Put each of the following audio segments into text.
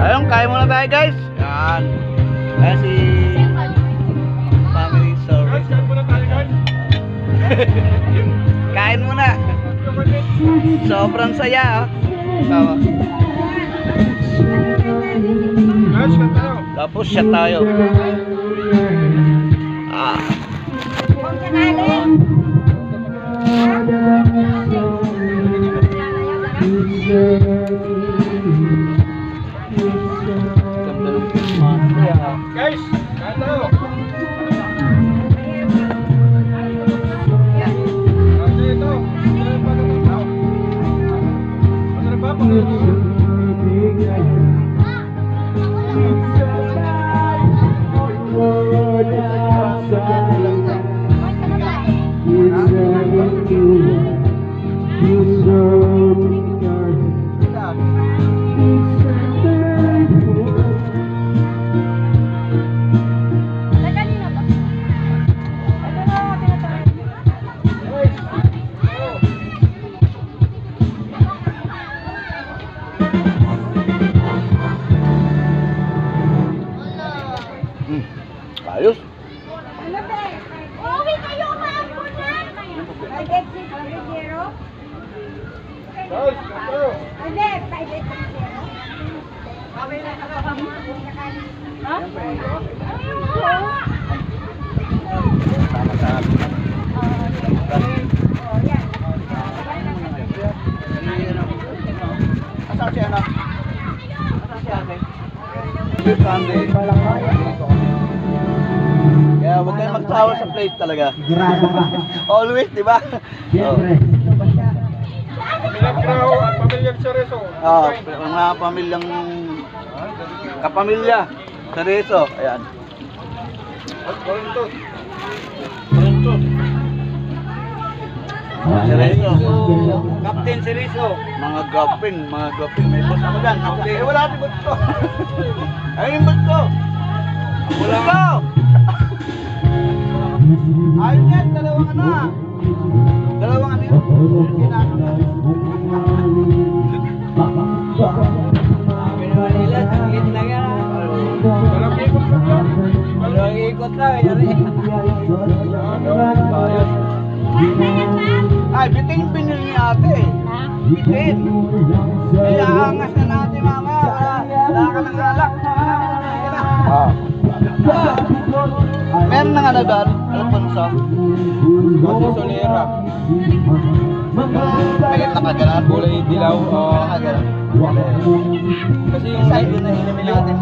Ayun, kain muna tayo guys. Yan. Ayan si Family Service. Kain muna. Sobrang saya. Oh. Tama. Tapos siya tayo. Ah. Ganda Ayos. Uwi kayo maapunan! Five eight six three zero? Guys, ano? Hindi, five eight six zero. Ha? Sama sa yan. Asan si anak? Asan si ate? Sunday. Kaya huwag kayong magsawa sa place talaga. Always, di ba? Oh. Pinagraw at pamilyang Cerezo. Oh, mga pamilyang kapamilya. Tereso, ayan. At Corinthos. Tereso. Captain Cerezo. Mga gaping, mga gaping. May boss ako dyan. Eh, wala natin boss ko. Ayun yung boss ko. Wala ko. Dalawang ano ah. Dalawang ano yun? Kinakanta. Walang ikot lang yan. Dalawang ikot lang, yari. Ay, bitin yung ni ate. Bitin. Ay, aangas na natin mama. Wala, ka ng alak. Ah. Meron na nga na doon, Alfonso. Kasi Solera. May nakaganan. Kulay dilaw. Nakaganan. Kasi yung light,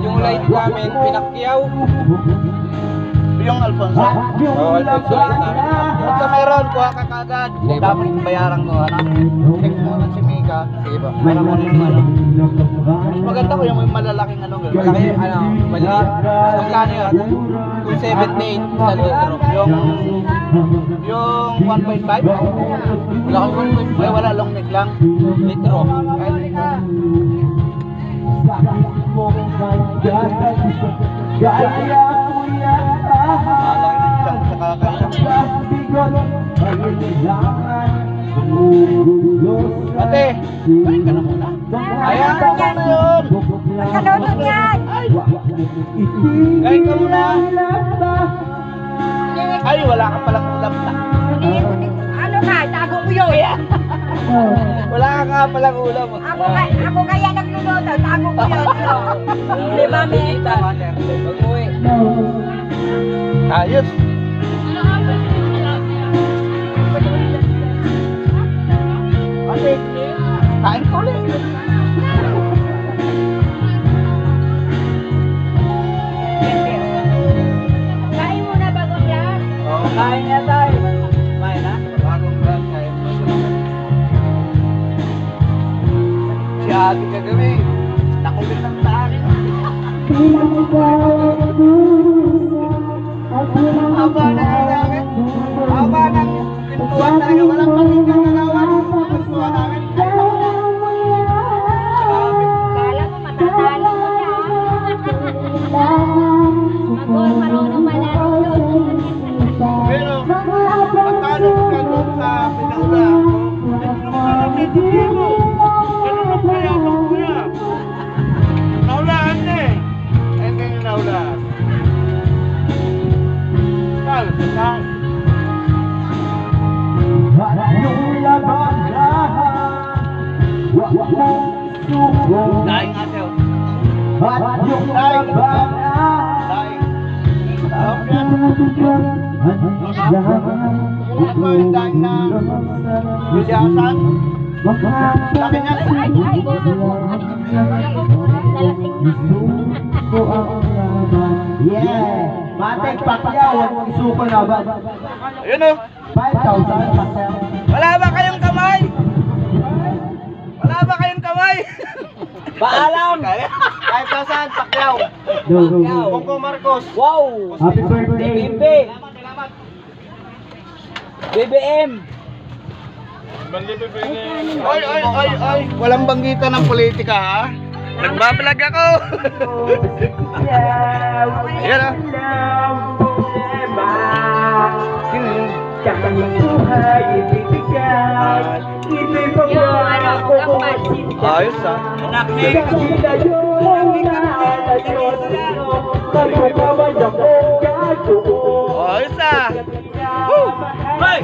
yung light namin, pinakyaw. Yung Alfonso. Oo, Alfonso namin. Pagka meron, kuha ka kagad. Dapat bayaran ko, ano? Mo lang si Mika. Sige ba? Para mo yung ano. Mas maganda ko yung malalaking ano. gano'n. Malaki, ano, maliit. Magkano yun? 278 sa litro. Yung yung 1.5? Wala kang 1.5 Ay, wala long neck lang. litro. Ay, ka. Malaki Ate, kain ka na muna. Ayan, tama na yun. Pagkalunod yan! Kain ka muna. Ay, wala ka palang ulam na. Ano ka? Tago mo yun. Wala ka palang ulam. Ako, ka- ako kaya nagluluto. Tago mo yun. Di ba, Mita? Pag-uwi. Ayos. Kain na tayo. Kumain na? Bagong brand kain. Si Ate kagabi, nakulit ng sa akin. Haba Daing ate oh. Daing. Daing. Sarap yan. Kukuha ko yung daing na bilyasan. Laki niya. Ay, ay, Yeah! Matik Pacquiao, isuko na ba? Ayun oh. 5,000 Pacquiao. Wala ba Paalam! 5,000 Pacquiao. Bongo Marcos. Wow! Happy birthday! Bimbe! BBM! Oy, oy, oy, oy. Walang banggitan ng politika ha. Nagbablog ako. Yan. Yung ano, kapas. Ayos ah. Ayos ah. Woo! Hey!